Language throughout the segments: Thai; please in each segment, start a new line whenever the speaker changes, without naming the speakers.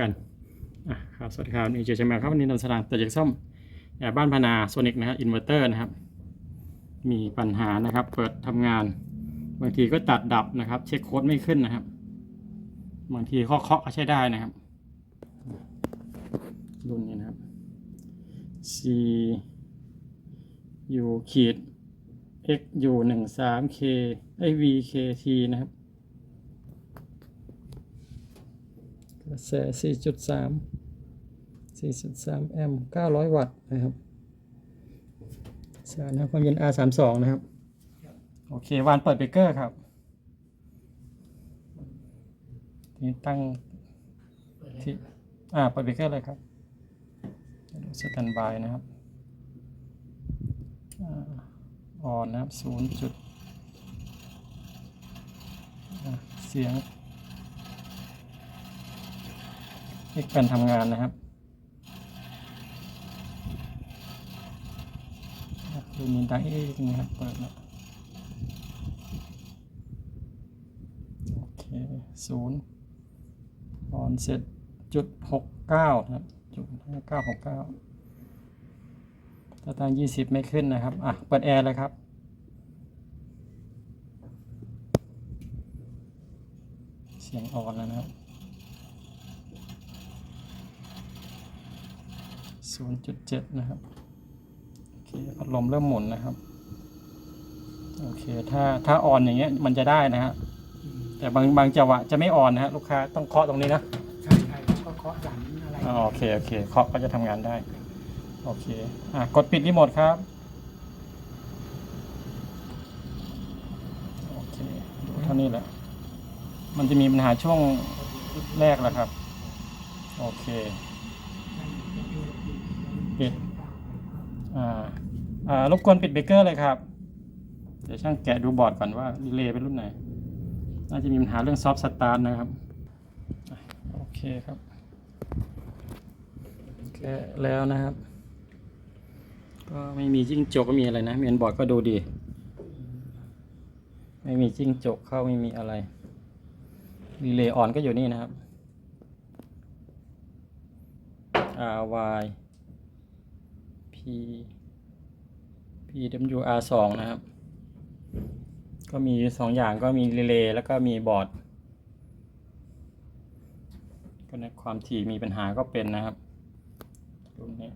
กันครับสวัสดีครับนี่เจอชมาครับวันนี้นนท์สรางแต่จากซ่อมแอบบ้านพนาโซนิกนะฮะอินเวอร์เตอร์นะครับ มีปัญหานะครับ เปิดทำงาน บางทีก็ตัดดับนะครับ เช็คโค้ดไม่ขึ้นนะครับ บางทีเคาะเคาะก็ใช้ได้นะครับรุ่นนี้นะครับ C U ขีด X U หนึ่งสาม K ไอ V K T นะครับ กระแสสี่จุดสามสี่จุดสามแอมป์เก้าร้อยวัตต์นะครับสารนะครับความเย็น R สามสองนะครับ โอเควานเปิดเบเกอร์ครับนี่ตั้งที่อ่าเปิดเบเกอร์เลยครับดูสแตนบายนะครับอ่อนนะครับศูนย์จุดเสียง เอกการทำงานนะครับอะดูมีดังเอ๊ะนะครับเปิดแล้วโอเคศูนย์ออนเสร็จจุดหกเก้านะครับจุดห้าเก้าหกเก้าถ้าตั้งยี่สิบไม่ขึ้นนะครับ อะ เปิดแอร์เลยครับเสียงออนแล้วนะครับ ศูนย์จุดเจ็ดนะครับ โอเคพัดลมเริ่มหมุนนะครับ โอเค ถ้าถ้าออนอย่างเงี้ยมันจะได้นะฮะ แต่บางบางจังหวะจะไม่ออนนะฮะลูกค้าต้องเคาะตรงนี้นะ
ใช่ใช่ก็เคาะหลังอะไร
อ๋อโอเค โอเค เคาะก็จะทำงานได้ โอเค อะ กดปิดรีโมทครับ โอเคดูเท่านี้แหละ มันจะมีปัญหาช่วงแรกแหละครับ โอเค ปิดอ่าอ่ารบกวนปิดเบเกอร์เลยครับ เดี๋ยวช่างแกะดูบอร์ดก่อนว่ารีเลย์เป็นรุ่นไหน น่าจะมีปัญหาเรื่องซอฟต์สตาร์ทนะครับ โอเคครับแกะแล้วนะครับ ก็ไม่มีจิ้งจกก็มีอะไรนะเมนบอร์ดก็ดูดี ไม่มีจิ้งจกเข้าไม่มีอะไรรีเลย์ออนก็อยู่นี่นะครับ R Y pwr สองนะครับ ก็มีสองอย่างก็มีรีเลย์แล้วก็มีบอร์ดก็ในความถี่มีปัญหาก็เป็นนะครับรุ่นนี้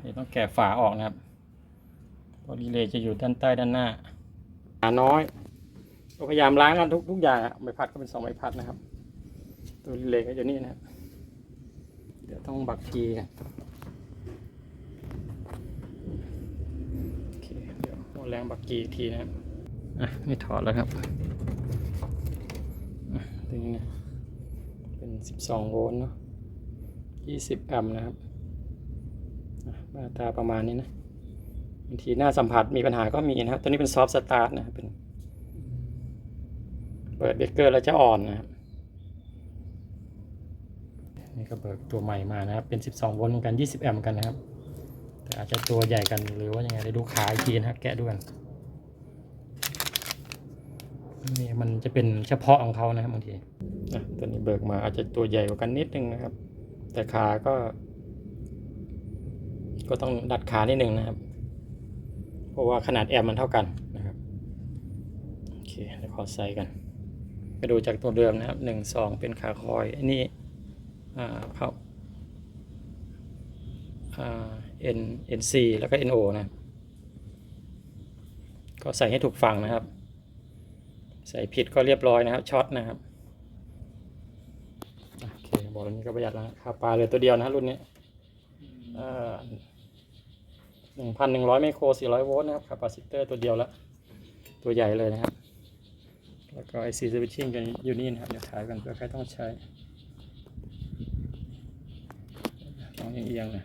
เดี๋ยวต้องแกะฝาออกนะครับเพราะรีเลย์จะอยู่ด้านใต้ด้านหน้าฝาน้อยก็พยายามล้างกันทุกทุกอย่างอะใบพัดก็เป็นสองใบพัดนะครับ ตัวรีเลย์ก็อยู่นี่นะครับ เดี๋ยวต้องบักทีกันโอเค เดี๋ยวเอา แรงบักกีอีกทีนะครับ อะไม่ถอดแล้วครับอะตรงนี้นะเป็น 12 โวลต์เนาะ20 แอมป์นะครับอะมาตราประมาณนี้นะบางทีหน้าสัมผัสมีปัญหาก็มีนะครับ ตัวนี้เป็นซอฟต์สตาร์ทนะครับเป็น เปิดเบรกเกอร์แล้วจะอ่อนนะครับนี่ก็เบิกตัวใหม่มานะครับ เป็น 12 โวลต์เหมือนกัน 20 แอมป์เหมือนกันนะครับแต่ อาจจะตัวใหญ่กันหรือว่ายังไงได้ดูขาอีกทีนะแกะดูกันนี่มันจะเป็นเฉพาะของเขานะครับบางทีตัวนี้เบิกมาอาจจะตัวใหญ่กว่ากันนิดนึงนะครับ แต่ขาก็ ก็ต้องดัดขานิดนึงนะครับ เพราะว่าขนาดแอมมันเท่ากันนะครับโอเคเดี๋ยวขอใส่กันไปดูจากตัวเดิมนะครับหนึ่งสองเป็นขาคอยอันนี้อ่าเขาอ่า N N C แล้วก็ N O นะ ก็ใส่ให้ถูกฝั่งนะครับ ใส่ผิดก็เรียบร้อยนะครับช็อตนะครับโอเคบอกรุ่นนี้ก็ประหยัดแล้วค่าปลาเลยตัวเดียวนะรุ่นนี้หนึ่งพันหนึ่งร้อยไมโครสี่ร้อยโวลต์นะครับคาปาซิเตอร์ตัวเดียวละตัวใหญ่เลยนะครับ แล้วก็ไอซีสวิตชิ่งกันอยู่นี่นะครับเดี๋ยวขายกันเพื่อใครต้องใช้ต้องเอียงๆนะ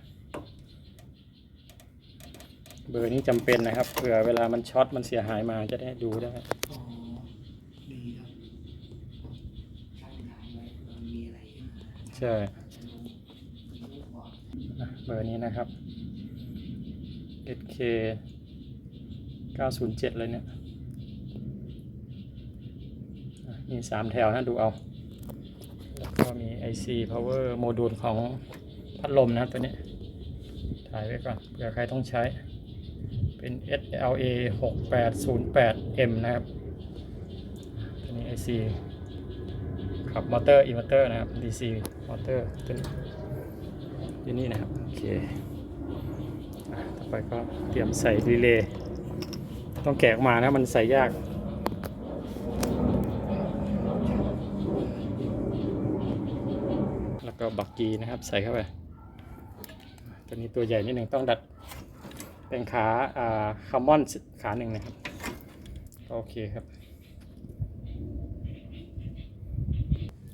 เบอร์นี้จำเป็นนะครับเผื่อเวลามันช็อตมันเสียหายมาจะได้ดูได้
อ๋อดีครับใช่ถาไว้เผื่อมีอะไรขึ้นมา
ใช่
จะรู้ก่อน
อะเบอร์นี้นะครับ SK 907 เลยเนี่ยอะมีสามแถวนะดูเอา แล้วก็มี IC power module ของพัดลมนะครับตัวนี้ ถ่ายไว้ก่อนเผื่อใครต้องใช้ เป็น SLA 6808M นะครับตัวนี้ IC ขับมอเตอร์อินเวอร์เตอร์นะครับ DC มอเตอร์ตัวนี้อยู่นี่นะครับ โอเคอะต่อไปก็เตรียมใส่รีเลย์ต้องแกะออกมานะมันใส่ยากแล้วก็บักกีนะครับ ใส่เข้าไปตัวนี้ตัวใหญ่นิดหนึ่งต้องดัด เป็นขาอ่าคาร์มอนขาหนึ่งนะครับ โอเคครับ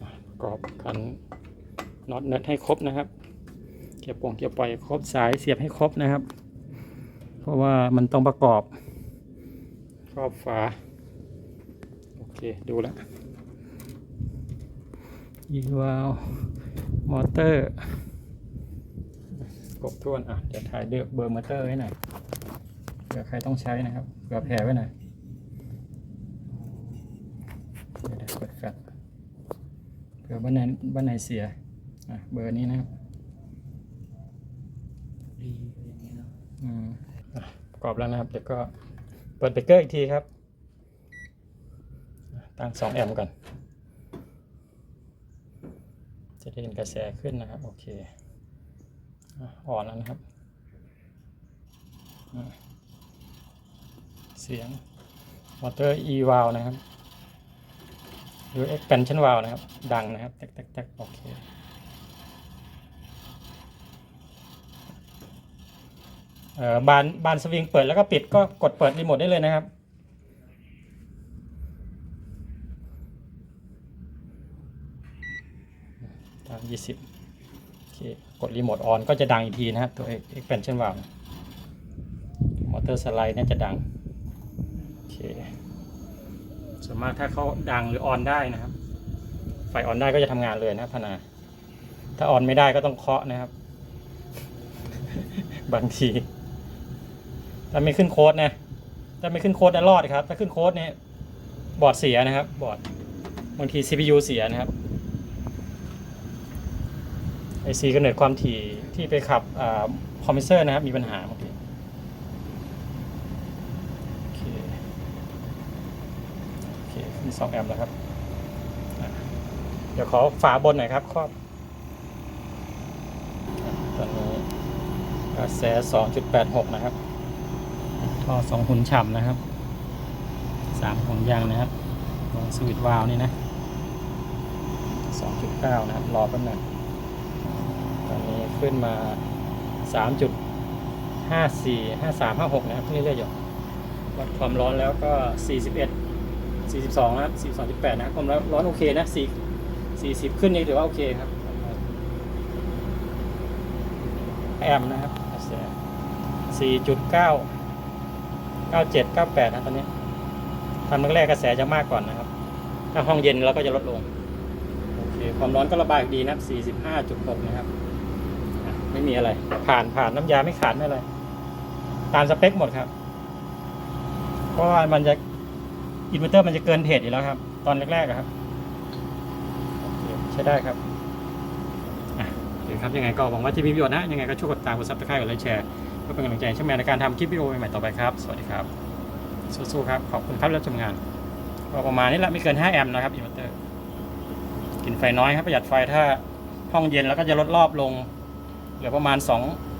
อะปรอบกันน็อตเนิร์ดให้ครบนะครับ เกี่ยร์ปงเกี่ยร์ปล่อยครบสายเสียบให้ครบนะครับ เพราะว่ามันต้องประกอบครอบฝา โอเคดูแล้วยีวาลมอเตอร์ครบถ้วนอะจะถ่ายเดือเบอร์มอเตอร์ไว้หน่อย ผื่อใครต้องใช้นะครับเผื่อแผลไว้หน่อยเดี๋ยวเดี๋ยวเปิดแฟลชเผื่อบ้านไหนบ้านไหนเสียอะเบอร์นี้นะครับ
ดีอย่างนี้เนาะ
อืมอะประกอบแล้วนะครับเดี๋ยวก็เปิดเบรกเกอร์อีกทีครับอะตั้ง2แอมป์ก่อน จะได้เห็นกระแสขึ้นนะครับ โอเคอะอ่อนแล้วนะครับ อะ เสียงมอเตอร์ e valve นะครับ หรือ expansion valve นะครับ ดังนะครับแตกแตกๆโอเคเออบานบานสวิงเปิดแล้วก็ปิดก็กดเปิดรีโมทได้เลยนะครับ ตามยี่สิบโอเค กดรีโมทออนก็จะดังอีกทีนะครับ ตัว expansion valve มอเตอร์สไลด์นี่ยจะดัง ส่วนมากถ้าเขาดังหรือออนได้นะครับ ไฟออนได้ก็จะทำงานเลยนะพนา ถ้าออนไม่ได้ก็ต้องเคาะนะครับ บางทีถ้าไม่ขึ้นโค้ดนะถ้าไม่ขึ้นโค้ดนะรอดครับ ถ้าขึ้นโค้ดเนี่ยบอร์ดเสียนะครับ บอร์ดบางที CPU เสียนะครับไอซีกำเนิดความถี่ที่ไปขับคอมพิวเซอร์นะครับ มีปัญหาบางทีโอเค โอเคขึ้น2แอมป์แล้วครับอะเดี๋ยวขอฝาบนหน่อยครับครอบอะตอนนี้กระแส 2.86 นะครับ ท่อสองหุ่นฉ่ำนะครับสามหุ่นยางนะครับลงสวิตช์วาล์วนี่นะสองจุดเก้านะครับ รอแป๊บหนึงตอนนี้ขึ้นมาสามจุดห้าสี่ห้าสามห้าหกนะครับเรื่อยๆอยู่วัดความร้อนแล้วก็สี่ สิบเอ็ดสี่สิบสองนะครับสี่สองจุดแปดนะครับความร้อนโอเคนะสี่สี่สิบขึ้นนี่ถือว่าโอเคครับ แอมป์นะครับสี่จุดเก้า97 98 นะตอนนี้ทำแรกๆกระแสจะมากก่อนนะครับ ถ้าห้องเย็นเราก็จะลดลง โอเค ความร้อนก็ระบายดีนะครับ45.6 นะครับ ไม่มีอะไร ผ่านผ่านน้ำยาไม่ขาดไม่อะไร ตามสเปคหมดครับ เพราะว่ามันจะ อินเวอร์เตอร์มันจะเกินเพจอยู่แล้วครับ ตอนแรกๆครับใช้ได้ครับอะโอเคครับยังไงก็หวังว่าจะมีประโยชน์นะ ยังไงก็ช่วยกดตามกดซับสไครต์กดไลค์แชร์เพื่อเป็นกำลังใจช่างแมนในการทำคลิปวิดีโอใหม่ๆต่อไปครับ สวัสดีครับ สู้ๆครับ ขอบคุณครับแล้วชมงานก็ประมาณนี้แหละไม่เกิน 5 แอมป์นะครับอินเวอร์เตอร์กินไฟน้อยครับประหยัดไฟถ้าห้องเย็นแล้วก็จะลดรอบลงเหลือประมาณ 2